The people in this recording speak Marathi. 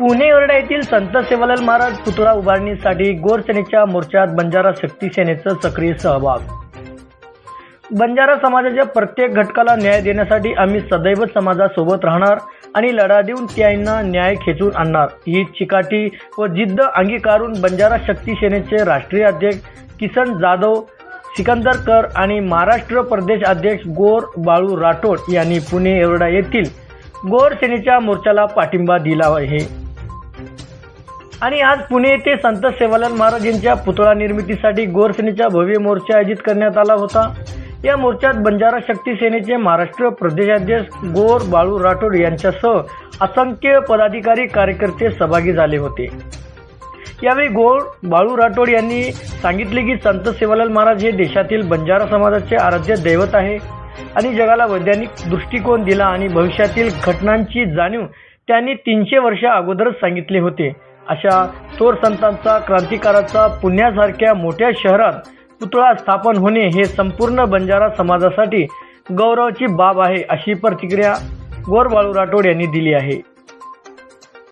पुणे ओरडा येथील संत सेवालाल महाराज पुतळा उभारणीसाठी गोरसेनेच्या मोर्चात बंजारा शक्ती सेनेचा सक्रिय सहभाग. बंजारा समाजाच्या प्रत्येक घटकाला न्याय देण्यासाठी आम्ही सदैव समाजासोबत राहणार आणि लढा देऊन त्यांना न्याय खेचून आणणार. ही चिकाटी व जिद्द अंगीकारून बंजारा शक्ती सेनेचे राष्ट्रीय अध्यक्ष किसन जाधव सिकंदर कर आणि महाराष्ट्र प्रदेश अध्यक्ष गोर बाळू राठोड यांनी पुणे एवढा येथील गोर सेनेच्या मोर्चाला पाठिंबा दिला आहे. आणि आज पुणे येथे संत सेवालाल महाराज यांच्या पुतळा निर्मितीसाठी गोरसेनेचा भव्य मोर्चा आयोजित करण्यात आला होता. या मोर्चात बंजारा शक्ती सेनेचे महाराष्ट्र प्रदेशाध्यक्ष गोर बाळू राठोड यांच्यासह असंख्य पदाधिकारी कार्यकर्ते सहभागी झाले होते. यावेळी गोर बाळू राठोड यांनी सांगितले की संत सेवालाल महाराज हे देशातील बंजारा समाजाचे आराध्य दैवत आहे आणि जगाला वैज्ञानिक दृष्टिकोन दिला आणि भविष्यातील घटनांची जाणीव त्यांनी तीनशे वर्ष अगोदरच सांगितले होते. अशा थोर संतांचा क्रांतिकाराचा पुण्यासारख्या मोठ्या शहरात पुतळा स्थापन होणे हे संपूर्ण बंजारा समाजासाठी गौरवाची बाब आहे अशी प्रतिक्रिया गोर बाळू राठोड यांनी दिली आहे.